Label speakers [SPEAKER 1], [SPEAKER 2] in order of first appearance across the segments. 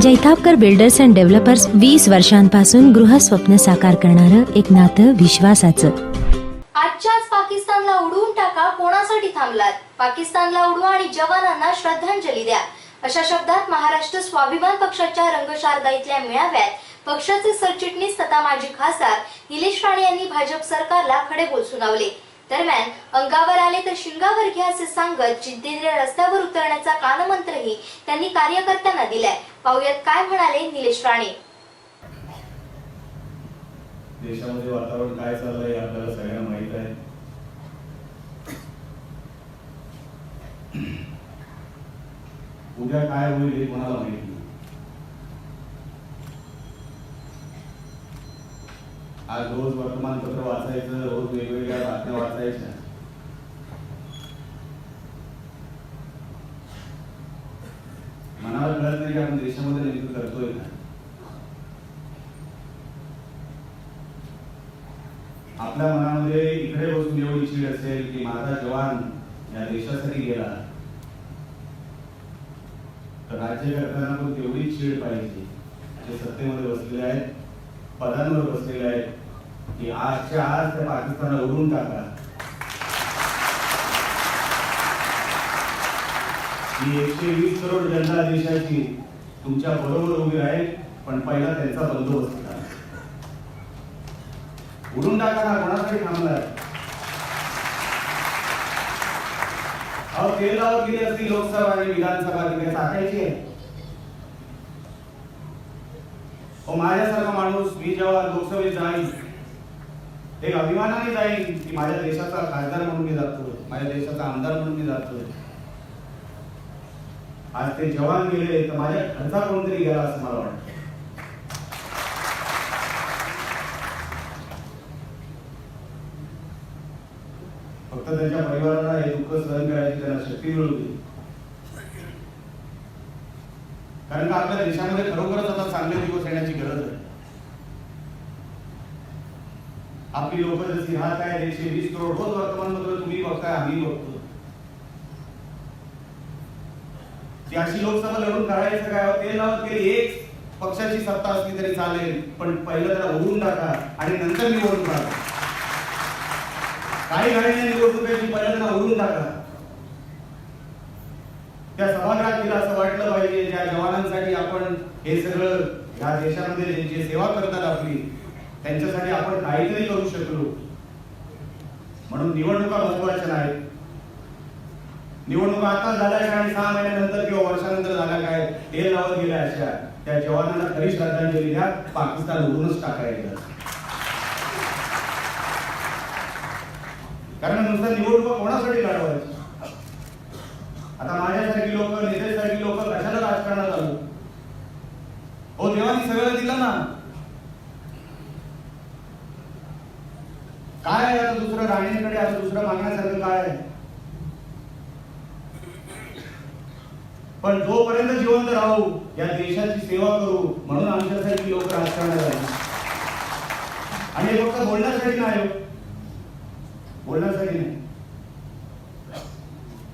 [SPEAKER 1] Jaitapkar builders and developers वीस वर्षांपासून गृहस्वप्न साकार करणारं एक नातं विश्वासाचं.
[SPEAKER 2] आजच्याच पाकिस्तानला उडवून टाका कोणासाठी थांबलात? पाकिस्तानला उडवा आणि जवानांना श्रद्धांजली द्या. अशा शब्दात महाराष्ट्र स्वाभिमान पक्षाच्या रंगशारदा इथल्या मेळाव्यात पक्षाचे सरचिटणीस तथा माजी खासदार निलेश राणे यांनी भाजप सरकारला खडेबोल सुनावले दरम्यान अंगावर आले तर शिंगावर घ्या असे सांगत जिद्दीने रस्त्यावर उतरण्याचा कानमंत्रही त्यांनी कार्यकर्त्यांना दिलाय. पाहुयात काय म्हणाले निलेश राणे.
[SPEAKER 3] देशामध्ये वातावरण काय चाललंय हे आपल्याला सगळ्यांना माहीत आहे. उद्या काय होईल हे कोणाला माहीत आज रोज वर्तमानपत्र वाचायचं रोज वेगवेगळ्या बातम्या वाचायच्या. मनाला कळत नाही की आपण देशामध्ये नेमकं करतोय आपल्या मनामध्ये इकडे बसून एवढी चीड असेल की माझा जवान या देशासाठी गेला. तर राज्य करताना पण तेवढी चीड पाहिजे. जे सत्तेमध्ये बसलेले आहेत पदांवर बसलेले आहेत की आजच्या आज त्या पाकिस्तानला उडून टाका. ही एकशे वीस करोड जनता देशाची तुमच्या बरोबर उभी राहील पण पहिला त्यांचा बंदोबस्त करा. उडून टाका ना कोणासाठी थांबलाय? अहो केरळावर किती असतील लोकसभा आणि विधानसभा तिकडे टाकायची आहे. हो, माझ्यासारखा माणूस मी जेव्हा लोकसभेत जाईल एक अभिमानाने जाईल की माझ्या देशाचा खासदार म्हणून मी जातोय. माझ्या देशाचा आमदार म्हणून मी जातोय. आज ते जवान गेले तर माझ्या घरचा कोणतरी गेला असं मला वाटतं. फक्त त्यांच्या परिवाराला हे दुःख सहन करायची त्यांना शक्ती मिळवली कारण का आपल्या देशामध्ये खरोखरच आता चांगले दिवस येण्याची गरज आहे. आपली लोक जशी हा आहे एकशे वीस करोड रोज वर्तमानपत्र तुम्ही बघताय आम्ही बघतो. ती अशी लोकसभा लढून करायचं काय हो, ते लावत गेले एक पक्षाची सत्ता असली तरी चालेल पण पहिलं त्याला ओढून टाका आणि नंतर निवडून टाका काही घाईने निवडणुकीची पहिल्यांदा ओढून टाका. त्या सभागृहात तिला असं वाटलं पाहिजे ज्या जवानांसाठी आपण हे सगळं ह्या देशामध्ये जे- जे सेवा करतात आपली त्यांच्यासाठी आपण काहीतरी करू शकलो. म्हणून निवडणुका महत्त्वाच्या नाहीत. निवडणुका आता झाल्या आणि सहा महिन्यानंतर किंवा वर्षानंतर झाल्या काय हे लावत गेल्या अशा त्या जवानांना खरी श्रद्धांजली द्या पाकिस्तान उघडूनच टाकायचं कारण नुसतं निवडणुका कोणासाठी लढवायची? आता माझ्यासारखी लोक नेत्यासारखी लोक कशाला राजकारणात आलो? हो देवानी सगळं दिलं ना. काय आहे दुसरं? राणीकडे असं दुसरं मागण्यासारखं काय आहे? पण जोपर्यंत जिवंत राहू या देशाची सेवा करू म्हणून आमच्यासाठी लोक राजकारणात आणि हे फक्त बोलण्यासाठी नाही हो. बोलण्यासाठी नाही.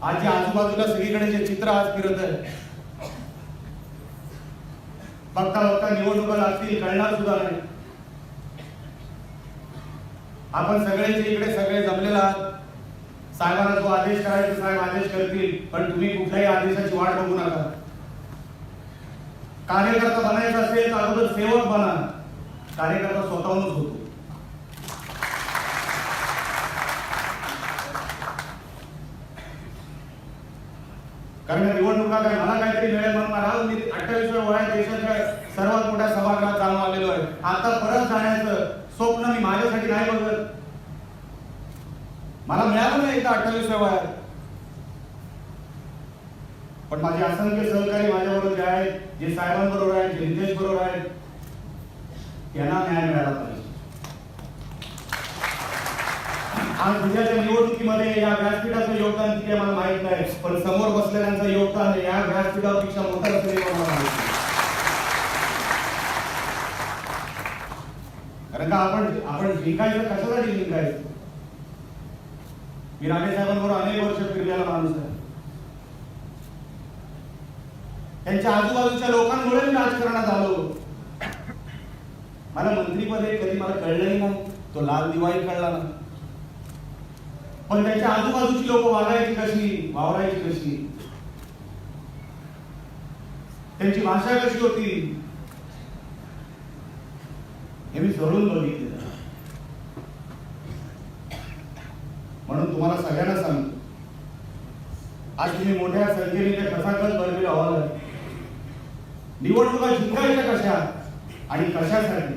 [SPEAKER 3] आज जे आजूबाजूला सगळीकडे जे चित्र आज फिरत आहे बघता बघता निवडणुका लागतील कळणार सुद्धा नाही. आपण सगळ्यांचे इकडे सगळे जमलेला आहात. साहेबांना जो आदेश करायचा साहेब आदेश करतील पण तुम्ही कुठल्याही आदेशाची वाट बघू नका. कार्यकर्ता बनायचा असेल तर अगोदर सेवक बना. कार्यकर्ता स्वतःहूनच होतो. कारण निवडणुका काय मला काहीतरी मिळेल म्हणून मला मी अठ्ठावीस वयात देशाच्या सर्वात मोठ्या सभागृहात जाऊन आलेलो आहे. आता परत जाण्याचं स्वप्न मी माझ्यासाठी नाही बघत मला मिळालं नाही एकदा अठ्ठावीसव्या वयात. पण माझे असंख्य सहकारी माझ्याबरोबर जे आहेत जे साहेबांबरोबर आहेत जे नितेश बरोबर आहेत त्यांना न्याय मिळाला पाहिजे. आज उद्याच्या निवडणुकीमध्ये या व्यासपीठाचं योगदान किती आहे मला माहीत नाही पण समोर बसलेल्यांचं योगदान या व्यासपीठापेक्षा मोठं असेल मला माहिती कारण का आपण आपण जिंकायचं कशासाठी जिंकायचं मी राणे साहेबांवर अनेक वर्ष फिरलेला माणूस आहे. त्यांच्या आजूबाजूच्या लोकांमुळे मी राजकारणात आलो मला मंत्रीपद कधी मला कळलंही नाही. तो लाल दिवाळी कळला ना. पण त्यांच्या आजूबाजूची लोक वागायची कशी वावरायची कशी? त्यांची भाषा कशी होती? हे मी जरूर बघितलेलं म्हणून तुम्हाला सगळ्यांना सांगतो. आज तुम्ही मोठ्या संख्येने त्या कसाकस भरलेल्या हॉल निवडणुका जिंकायच्या कशा आणि कशासाठी?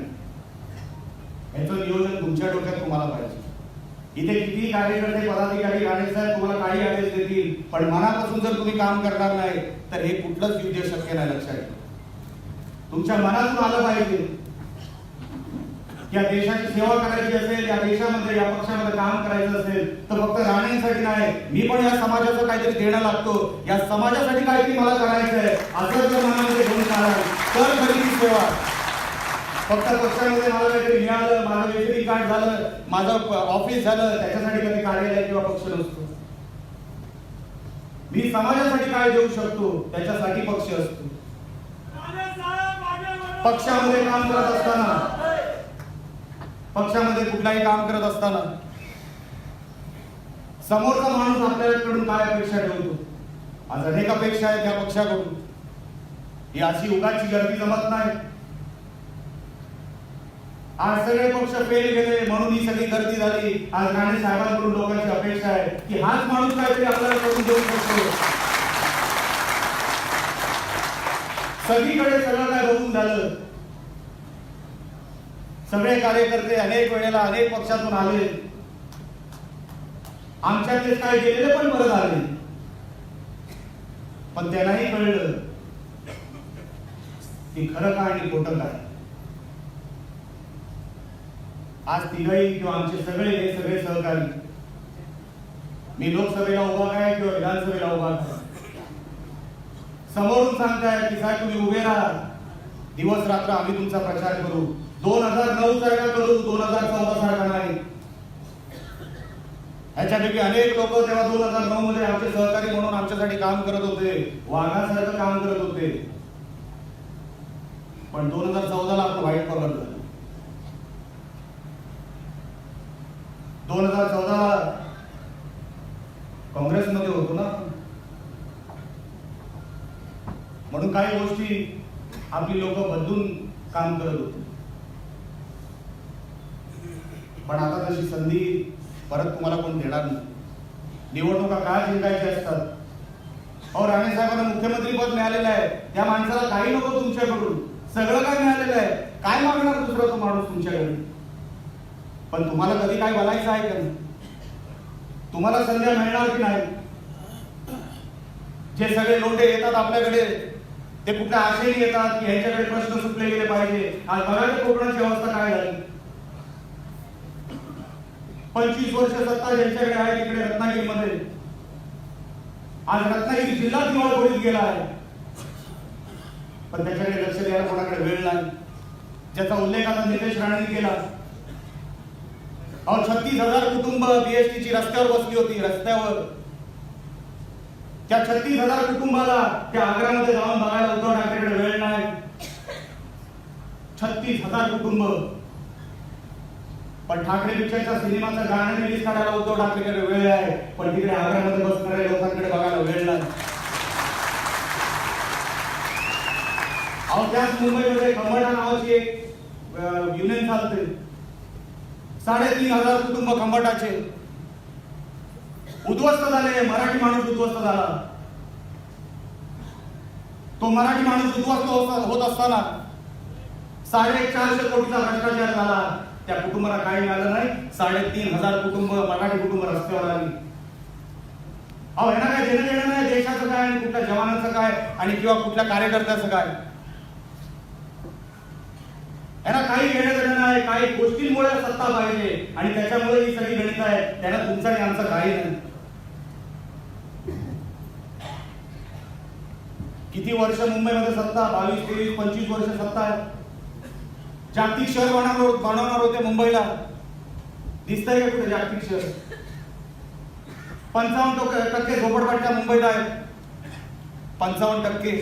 [SPEAKER 3] याचं नियोजन तुमच्या डोक्यात तुम्हाला पाहिजे. इथे किती कार्यकर्ते पदाधिकारी राणे साहेब तुम्हाला काही आदेश देतील पण मनापासून जर तुम्ही काम करणार नाही तर हे कुठलंच युद्ध शक्य नाही लक्षात तुमच्या मनातून आलं पाहिजे. या देशाची सेवा करायची असेल या देशामध्ये या पक्षामध्ये काम करायचं असेल तर फक्त राणेंसाठी नाही मी पण या समाजाचं काहीतरी देणं लागतो. या समाजासाठी काहीतरी मला करायचं आहे असं जर मनामध्ये घेऊन काढाल तर खरी ती सेवा. फक्त पक्षामध्ये मला काहीतरी मिळालं माझं वेगळी कार्ड झालं माझं ऑफिस झालं त्याच्यासाठी कधी कार्यालय किंवा पक्ष नसतो. मी समाजासाठी काय देऊ शकतो त्याच्यासाठी पक्ष असतो. पक्षामध्ये काम करत असताना पक्षामध्ये कुठलाही काम करत असताना समोरचा माणूस आपल्याकडून काय अपेक्षा ठेवतो? आज अनेक अपेक्षा आहेत त्या पक्षाकडून. ही अशी उगाची गर्दी जमत नाही. आज सगळे पक्ष फेल गेले म्हणून ही सगळी गर्दी झाली. आज राणे साहेबांकडून लोकांची अपेक्षा आहे की हाच माणूस काहीतरी आपल्याला करून देऊ शकतो. सगळीकडे सगळं काय बघून झालं. सगळे कार्यकर्ते अनेक वेळेला अनेक पक्षातून आले. आमच्यातले काय गेलेले पण बरं झाले पण त्यांनाही कळलं की खरं काय आणि खोटं काय. आज तिघही किंवा आमचे सगळे हे सगळे सहकारी. मी लोकसभेला उभा काय किंवा विधानसभेला उभा काय. समोरून सांगताय की साहेब तुम्ही उभे राहा. दिवस रात्र आम्ही तुमचा प्रचार करू. दोन हजार नऊ सारखा करू दोन हजार चौदा सारखा नाही. ह्याच्यापैकी अनेक लोक तेव्हा दोन हजार नऊ मध्ये आमचे सहकारी म्हणून आमच्यासाठी काम करत होते वाघासारखं काम करत होते. पण दोन हजार चौदाला आपण कॉलर पकडलं दोन हजार चौदाला काँग्रेसमध्ये होतो ना म्हणून काही गोष्टी आपली लोक बदलून काम करत होती. पण आता तशी संधी परत तुम्हाला कोण देणार नाही. निवडणुका का जिंकायच्या असतात? अहो राणे साहेबांना मुख्यमंत्री पद मिळालेलं आहे. त्या माणसाला काही नको तुमच्याकडून. सगळं काय मिळालेलं आहे. काय मागणार दुसरा तो माणूस तुमच्याकडून? पण तुम्हाला कधी काय बोलायचं आहे का नाही? तुम्हाला संध्या मिळणार की नाही? जे सगळे लोंढे येतात आपल्याकडे ते कुठल्या आशेने येतात की ह्याच्याकडे प्रश्न सुटले गेले पाहिजे? आज बघा कोकणाची अवस्था काय झाली. पंचवीस वर्ष सत्ता ज्यांच्याकडे आहे तिकडे रत्नागिरीमध्ये. आज रत्नागिरी जिल्हा दिवाळखोरीत गेला आहे. पण त्याच्याकडे लक्ष द्यायला कोणाकडे वेळ नाही. ज्याचा उल्लेख आता नितेश राणेंनी केला. अहो छत्तीस हजार कुटुंब बीएसटी ची रस्त्यावर बसली होती रस्त्यावर. त्या छत्तीस हजार कुटुंबाला त्या आग्र्यामध्ये जाऊन बघायला उद्धव ठाकरेकडे वेळ नाही. छत्तीस हजार कुटुंब पण ठाकरे पिक्चरच्या सिनेमाचं गाणं रिलीज करायला उद्धव ठाकरेकडे वेळ आहे. पण तिकडे आग्र्यामध्ये बसणाऱ्या लोकांकडे बघायला वेळ नाही. अहो त्याच मुंबईमध्ये खंबाटा नावाची एक युनियन चालते. साडेतीन हजार कुटुंब खंबाटाचे. उद्ध्वस्त झाले मराठी माणूस उद्ध्वस्त झाला. तो मराठी माणूस उद्ध्वस्त होत होत असताना साडे चारशे कोटीचा भ्रष्टाचार झाला. त्या कुटुंबाला काही मिळालं नाही. साडेतीन हजार कुटुंब मराठी कुटुंब रस्त्यावर आली. अहो यांना काय देणं देणं नाही? देशाचं काय आणि कुठल्या जवानाचं काय आणि किंवा कुठल्या कार्यकर्त्याचं काय? यांना काही घेणं देणं नाही. काही गोष्टींमुळे सत्ता पाहिजे आणि त्याच्यामुळे ही सगळी गणित आहे. त्यांना तुमचं आणि आमचं काही नाही. किती वर्ष मुंबईमध्ये सत्ता? बावीस तेवीस पंचवीस वर्ष सत्ता आहे? जागतिक शहर बनवणार बनवणार होते मुंबईला. दिसतंय का कुठे जागतिक शहर? पंचावन्न टक्के टक्के झोपडपट्ट्या मुंबईत आहेत. पंचावन्न टक्के.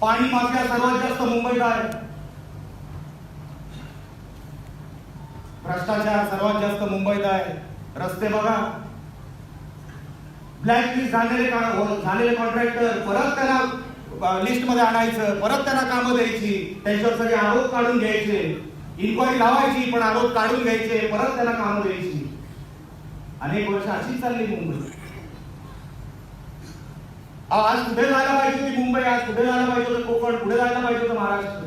[SPEAKER 3] पाणी माफिया सर्वात जास्त मुंबईत आहे. भ्रष्टाचार सर्वात जास्त मुंबईत आहे. रस्ते बघा. ब्लॅकलिस्ट झालेले झालेले कॉन्ट्रॅक्टर परत त्यांना लिस्टमध्ये आणायचं परत त्यांना कामं द्यायची त्यांच्यावर सगळे आरोप काढून घ्यायचे इन्क्वायरी लावायची पण आरोप काढून घ्यायचे परत त्यांना कामं द्यायची. अनेक वर्ष अशीच चालली मुंबई. अहो, आज कुठे जायला पाहिजे होती मुंबई? आज कुठे जायला पाहिजे होतं कोकण? कुठे जायला पाहिजे होतं महाराष्ट्र?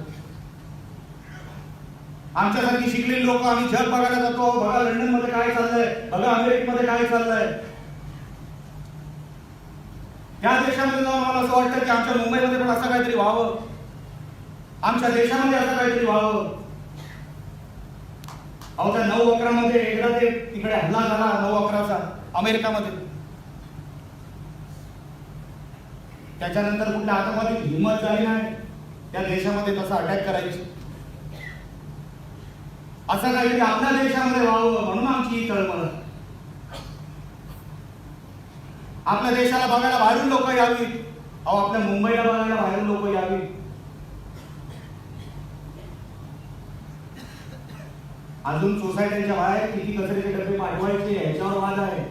[SPEAKER 3] आमच्यासारखी शिकलेली लोक आम्ही जग बघायला जातो. बघा लंडनमध्ये काय चाललंय? बघा अमेरिकेमध्ये काय चाललंय? या देशामध्ये जाऊन मला असं वाटतं की आमच्या मुंबईमध्ये पण असं काहीतरी व्हावं. आमच्या देशामध्ये असं काहीतरी व्हावं. अहो त्या नऊ अकरामध्ये एकदा ते तिकडे हल्ला झाला नऊ अकराचा अमेरिकामध्ये. त्याच्यानंतर कुठल्या आतंकवादी हिंमत झाली नाही. त्या देशामध्ये तसा अटॅक करायची. असं काहीतरी आपल्या देशामध्ये व्हावं म्हणून आमची ही तळमळ आपल्या देशाला बघायला बाहेरून लोक यावी अहो आपल्या मुंबईला बघायला बाहेरून लोक यावी अजून सोसायट्यांच्या बाहेर किती कचऱ्याचे डबे पाठवायचे याच्यावर वाद आहे.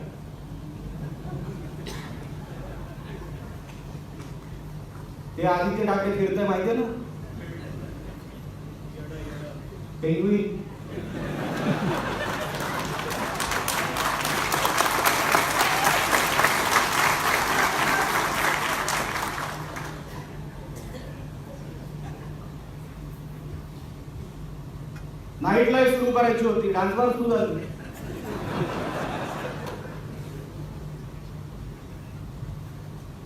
[SPEAKER 3] ते आदित्य ठाकरे फिरतंय माहितीये ना? पेंगुइन करायची होती डान्स बार सुरू झाली.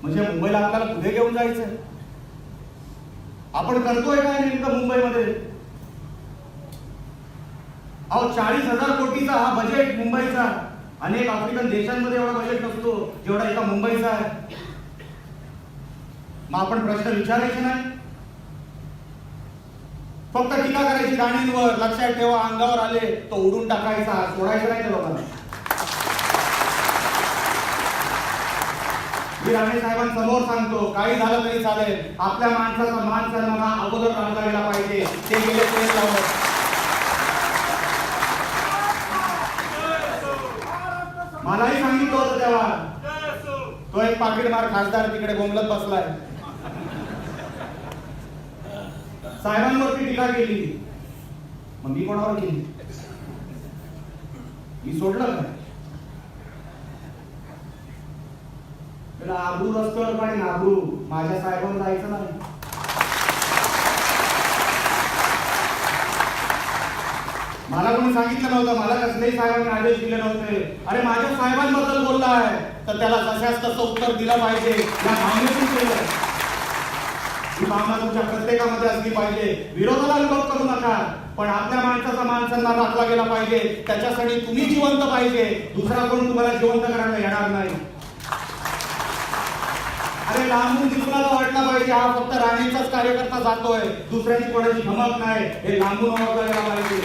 [SPEAKER 3] म्हणजे मुंबईला आपल्याला पुढे घेऊन जायचं आपण करतोय काय नेमकं मुंबईमध्ये? अहो चाळीस हजार कोटीचा हा बजेट मुंबईचा. अनेक आफ्रिकन देशांमध्ये एवढा बजेट नसतो जेवढा एका मुंबईचा आहे. मग आपण प्रश्न विचारायचे नाही. फक्त टीका करायची गाणींवर लक्षात ठेवा अंगावर आले तो उडून टाकायचा सोडायचा नाही लोकांना. मी राणे साहेबांसमोर सांगतो काही झालं तरी चालेल. आपल्या माणसाचा मान सन्मान अगोदर राखला पाहिजे. ते गेले लावलं. मलाही सांगितलं होतं तेव्हा. तो एक पाकिटमार खासदार तिकडे बोंबलत बसलाय. साहेबांवरती टीका केली. मग मी कोणावर केली? मी सोडलं काय त्याला आबरू रस्त्यावर काढीन आबरू? माझ्या साहेबांना जायचं नाही. मला कोणी सांगितलं नव्हतं मला कसलेही साहेबांनी आदेश दिले नव्हते. अरे माझ्या साहेबांबद्दल बोललाय. तर त्याला तशाच तसं उत्तर दिलं पाहिजे. या भावनेतून केलं. ही भावना तुमच्या प्रत्येकामध्ये असली पाहिजे. विरोधाला विरोध करू नका पण आपल्या माणसाचा मान सन्मान राखला गेला पाहिजे. त्याच्यासाठी तुम्ही जिवंत पाहिजे. दुसरा कोण तुम्हाला जिवंत करायला येणार नाही. अरे लांबून दिसणारा वाटला पाहिजे. हा फक्त राणीचाच कार्यकर्ता जातोय. दुसऱ्याची कोणाची धमक नाही. हे लांबून ओळखला गेला पाहिजे.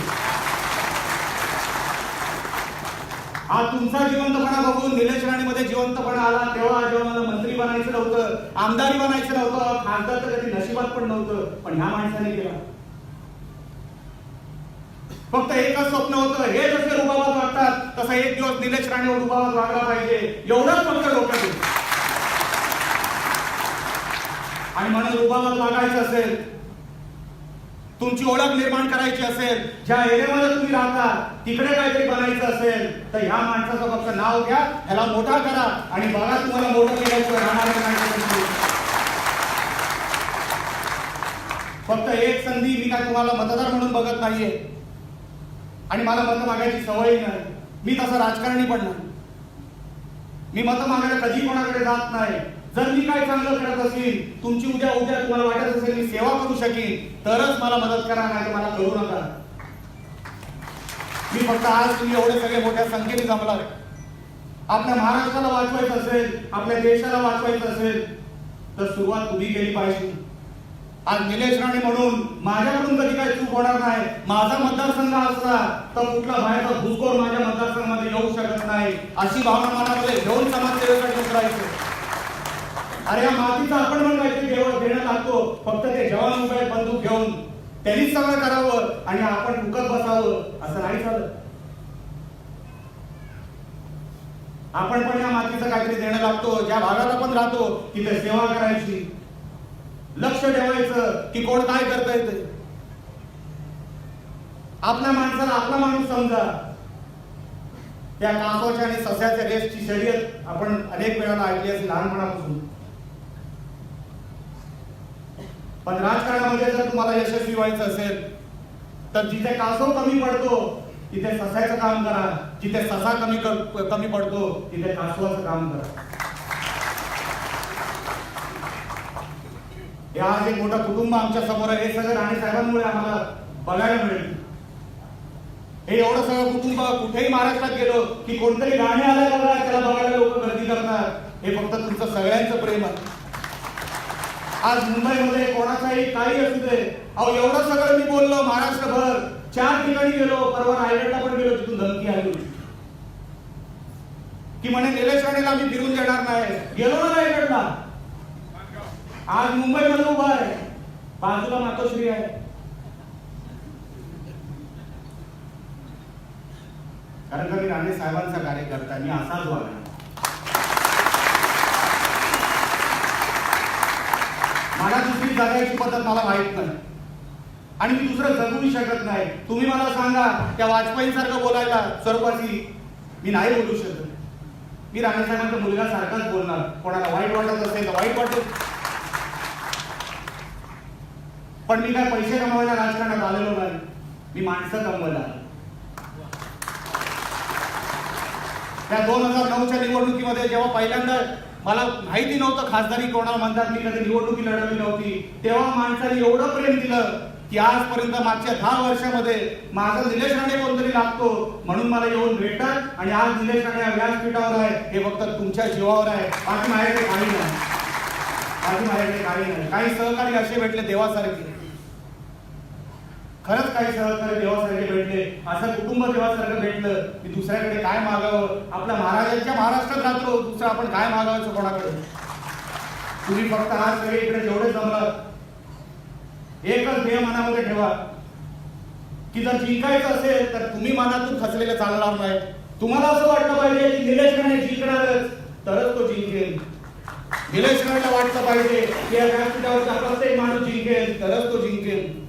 [SPEAKER 3] हा तुमचा जिवंतपणा बघून निलेश राणीमध्ये जिवंतपणा आला तेव्हा जेव्हा मला मंत्री बनायचं नव्हतं आमदारी बनायचं नव्हतं खासदार तर कधी नशिबात पण नव्हतं पण ह्या माणसाने केला. फक्त एकच स्वप्न होतं हे जसे रुबाबात वागतात तसा एक दिवस निलेश राणेवर रुबाबात वागला पाहिजे एवढंच फक्त डोक्यात आणि म्हणून रुबाबात वागायचं असेल तुमची ओळख निर्माण करायची असेल ज्या एरियामध्ये तुम्ही राहता तिकडे काहीतरी बनायचं असेल तर ह्या माणसाचं फक्त नाव घ्या ह्याला मोठा करा आणि बघा तुम्हाला मोठं केल्याशिवाय राहणार नाही फक्त एक संधी मी काय तुम्हाला मतदार म्हणून बघत नाहीये. आणि मला मत मागायची सवय नाही. मी तसा राजकारणी पण नाही. मी मत मागायला कधी कोणाकडे जात नाही. जर मी काय चांगलं करत असेल तुमची उद्या उद्या तुम्हाला वाटत असेल मी सेवा करू शकेन तरच मला मदत करा नाही मला करू नका. मी फक्त आज तुम्ही एवढे सगळे मोठ्या संख्येने जमलाय आपल्या महाराष्ट्राला वाचवायचं असेल आपल्या देशाला वाचवायचं असेल तर सुरुवात तुम्ही केली पाहिजे. आज निलेश राणे म्हणून माझ्याकडून कधी काही चूक होणार नाही. माझा मतदारसंघ असला तर कुठला बाहेरचा घुसखोर माझ्या मतदारसंघामध्ये येऊ शकत नाही. अशी भावना मनामध्ये घेऊन समाजसेवेसाठी उतरायचं. अरे या मातीचा आपण पण काहीतरी देव देणं लागतो फक्त ते जवान मोबाईल बंदूक घेऊन त्यांनीच सगळं करावं आणि आपण फुकत बसावं असं नाही चालत. आपण पण या मातीचं काहीतरी देणं लागतो. ज्या भागात आपण राहतो तिथे सेवा करायची. लक्ष ठेवायचं की कोण काय करता येते आपल्या माणसाला आपला माणूस समजा. त्या कासवाच्या आणि सस्याच्या रेसची शर्यत आपण अनेक वेळाला ऐकली असेल लहानपणापासून. पण राजकारणामध्ये जर तुम्हाला यशस्वी व्हायचं असेल तर जिथे कासव कमी पडतो तिथे ससायचं काम करा. जिथे ससा कमी क- कमी पडतो तिथे कासवाचं काम करा. हे आज एक मोठं कुटुंब आमच्यासमोर आहे. हे सगळं राणे साहेबांमुळे आम्हाला बघायला मिळेल. हे एवढं सगळं कुटुंब कुठेही महाराष्ट्रात गेलो की कोणतरी गाणे आलं त्याला बघायला लोक गर्दी करतात. हे फक्त तुमचं सगळ्यांचं प्रेम आहे. आज मुंबईमध्ये कोणाचाही काही असू दे. अहो एवढं सगळं मी बोललो महाराष्ट्रभर. चार ठिकाणी गेलो परवा रायगडला पण गेलो तिथून धमकी आली होती. की म्हणे निलेश राणेला मी फिरून देणार नाही. गेलो ना रायगडला आज मुंबईमध्ये उभा आहे. बाजूला मातोश्री आहे. कारण का मी राणे साहेबांचा कार्यकर्ता मी असाच व्हावा मला दुसरी जगायची पद्धत मला माहीत नाही. आणि मी दुसरं जगूही शकत नाही. तुम्ही मला सांगा त्या वाजपेयींसारखं बोलायला स्वरूपाची मी नाही बोलू शकत. मी राणे मुलगा सारखाच बोलणार. कोणाला वाईट वाटत असेल तर वाईट वाटत पण मी काय पैसे कमवायला राजकारणात आलेलो नाही. मी माणसं कमवायला त्या दोन हजार नऊच्या निवडणुकीमध्ये जेव्हा पहिल्यांदा मला माहिती नव्हतं खासदारी कोणाला म्हणतात मी कधी निवडणुकी लढवली नव्हती. तेव्हा माणसाने एवढं प्रेम दिलं की आजपर्यंत मागच्या दहा वर्षामध्ये माझा निलेश राणे कोणतरी लागतो म्हणून मला येऊन भेटतात. आणि आज निलेश राणे व्यासपीठावर आहे हे फक्त तुमच्या जीवावर आहे. बाकी माझ्याकडे काही नाही. बाकी माझ्याकडे काही नाही. काही सहकारी असे भेटले देवासारखे. खरंच काही सहकार्य देवासारखे भेटले असं कुटुंब देवासारखं भेटलं की दुसऱ्याकडे काय मागावं? आपल्या महाराजांच्या महाराष्ट्रात राहतो दुसरं आपण काय मागावं कोणाकडे? तुम्ही फक्त आज सगळे इकडे जेवढे जमलात एकच ध्येय मनामध्ये ठेवा. की जर जिंकायचं असेल तर तुम्ही मनातून खचलेलं चालणार नाही. तुम्हाला असं वाटलं पाहिजे की निलेश राणे जिंकणारच तरच तो जिंकेल. निलेश राणेला वाटलं पाहिजे की या व्यासपीठावरचा माणूस जिंकेल तरच तो जिंकेल.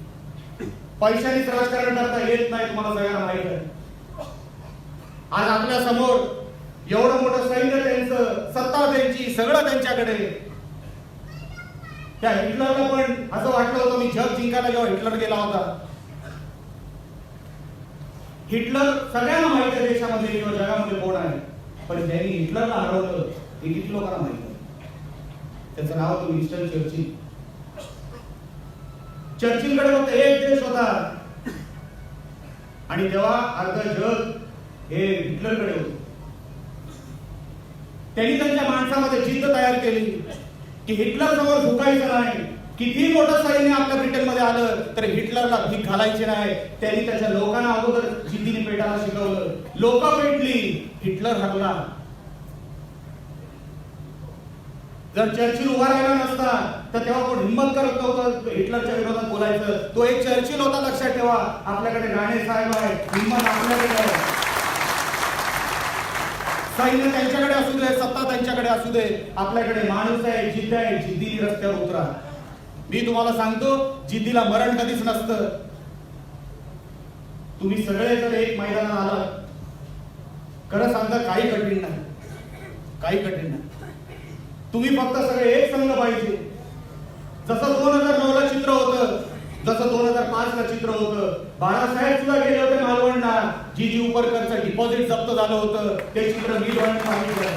[SPEAKER 3] पैशानेच राजकारण करता येत नाही तुम्हाला सगळ्यांना माहीत आहे. आज आपल्यासमोर एवढं मोठं सैन्य त्यांचं सत्ता त्यांची सगळं त्यांच्याकडे. त्या हिटलरला पण असं वाटलं होतं मी जग जिंकायला जेव्हा हिटलर गेला होता. हिटलर सगळ्यांना माहिती आहे देशामध्ये किंवा जगामध्ये कोण आहे. पण ज्यांनी हिटलरला हरवलं. हे किती लोकांना माहिती आहे? त्याचं नाव होतं विन्स्टन चर्चिल. चर्चिलकडे फक्त एक देश होता. आणि तेव्हा अर्ध जग हे हिटलरकडे होत. त्यांनी त्यांच्या माणसामध्ये जिद्द तयार केली की हिटलर समोर झुकायचं नाही. किती मोठं सैन्य आपल्या ब्रिटनमध्ये आलं तर हिटलरला भीक घालायची नाही. त्यांनी त्याच्या लोकांना अगोदर जिद्दीने पेटायला शिकवलं. लोक पेटली हिटलर हरला. जर चर्चिल उभा राहिला नसता तर तेव्हा कोण हिटलरच्या विरोधात बोलायचं. तो एक चर्चिल होता लक्षात ठेवा. आपल्याकडे राणे साहेब आहे हिंमत आपल्याकडे आहे. सैन्य त्यांच्याकडे असू दे सत्ता त्यांच्याकडे असू दे. आपल्याकडे माणूस आहे जिद्द आहे जिद्दी रस्त्यावर उतरा. मी तुम्हाला सांगतो जिद्दीला मरण कधीच नसतं. तुम्ही सगळे जर एक मैदानात आलात. खरं सांगता काही कठीण नाही. काही कठीण नाही. तुम्ही फक्त सगळे एक संघ पाहिजे. जसं दोन हजार नऊ ला चित्र होतं जसं दोन हजार पाच ला चित्र होतं. बाळासाहेब सुद्धा गेले होते मालवणला. जी जी उपरकरचं डिपॉझिट जप्त झालं होतं ते चित्र मी सांगितलं पाहिलं.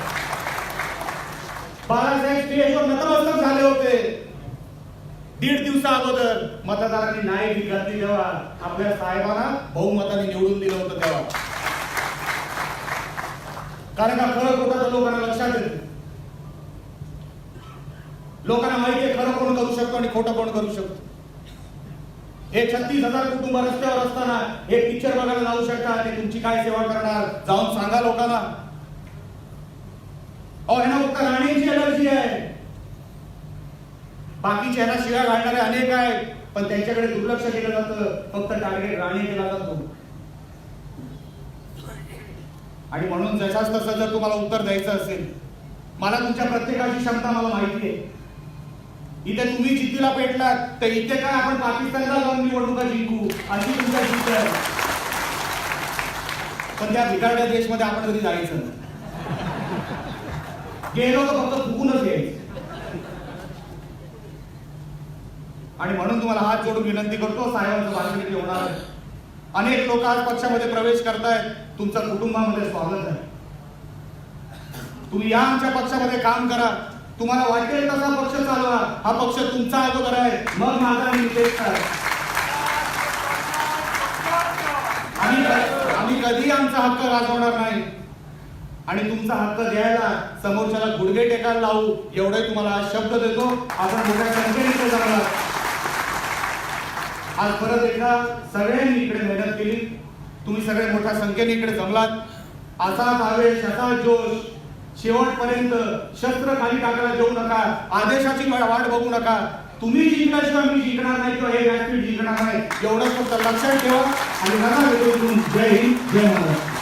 [SPEAKER 3] बाळासाहेब स्टेजवर नतमस्तक झाले होते. दीड दिवसा अगोदर मतदारांनी नाही घातली तेव्हा आपल्या साहेबांना बहुमताने निवडून दिलं होतं तेव्हा. कारण का खरं होता तर लोकांना लक्षात येत. लोकांना माहिती आहे खरं कोण करू शकतो आणि खोटं कोण करू शकतो? हे छत्तीस हजार कुटुंब रस्त्यावर असताना हे पिक्चर बघायला जाऊ शकतात ते तुमची काय सेवा करणार? जाऊन सांगा लोकांना. अहो ह्यांना फक्त राणीची एलर्जी आहे. बाकीचे ह्यांना शिव्या घालणारे अनेक आहेत पण त्यांच्याकडे दुर्लक्ष केलं जातं. फक्त टार्गेट राणी केला जातो. आणि म्हणून जशाच तसं जर तुम्हाला उत्तर द्यायचं असेल मला तुमच्या प्रत्येकाची क्षमता मला माहिती आहे इथे तुम्ही जिद्दीला पेटलात तर इथे काय आपण पाकिस्तानला जाऊन निवडणुका जिंकू अशी तुमच्या जिद्द आहे. पण त्या बिघाडल्या देशमध्ये आपण कधी जायचं नाही. गेलो तर फक्त फुकूनच यायचं आणि म्हणून तुम्हाला हात जोडून विनंती करतो साहेबांचं भाषण होणार आहे. अनेक लोक आज पक्षामध्ये प्रवेश करतायत तुमचं कुटुंबामध्ये स्वागत आहे. तुम्ही या आमच्या पक्षामध्ये काम करा. तुम्हाला वाटेल तसा पक्ष चालवा? हा पक्ष तुमचा अगोदर आहे. मग माझा निर्देश आम्ही आम्ही कधी आमचा हक्क गाजवणार नाही. आणि तुमचा हक्क द्यायला समोरच्याला गुडघे टेकायला लावू एवढे तुम्हाला शब्द देतो. आपण मोठ्या संख्येने जाणार आज परत एकदा सगळ्यांनी इकडे मेहनत केली. तुम्ही सगळे मोठ्या संख्येने इकडे जमलात. असाच आवेश असा जोश शेवटपर्यंत शस्त्र खाली टाकायला देऊ नका. आदेशाची वाट बघू नका. तुम्ही जिंकल्याशिवाय मी जिंकणार नाही किंवा हे व्यासपीठ जिंकणार नाही. एवढंच फक्त लक्षात ठेवा. आणि नका जय हिंद जय महाराष्ट्र.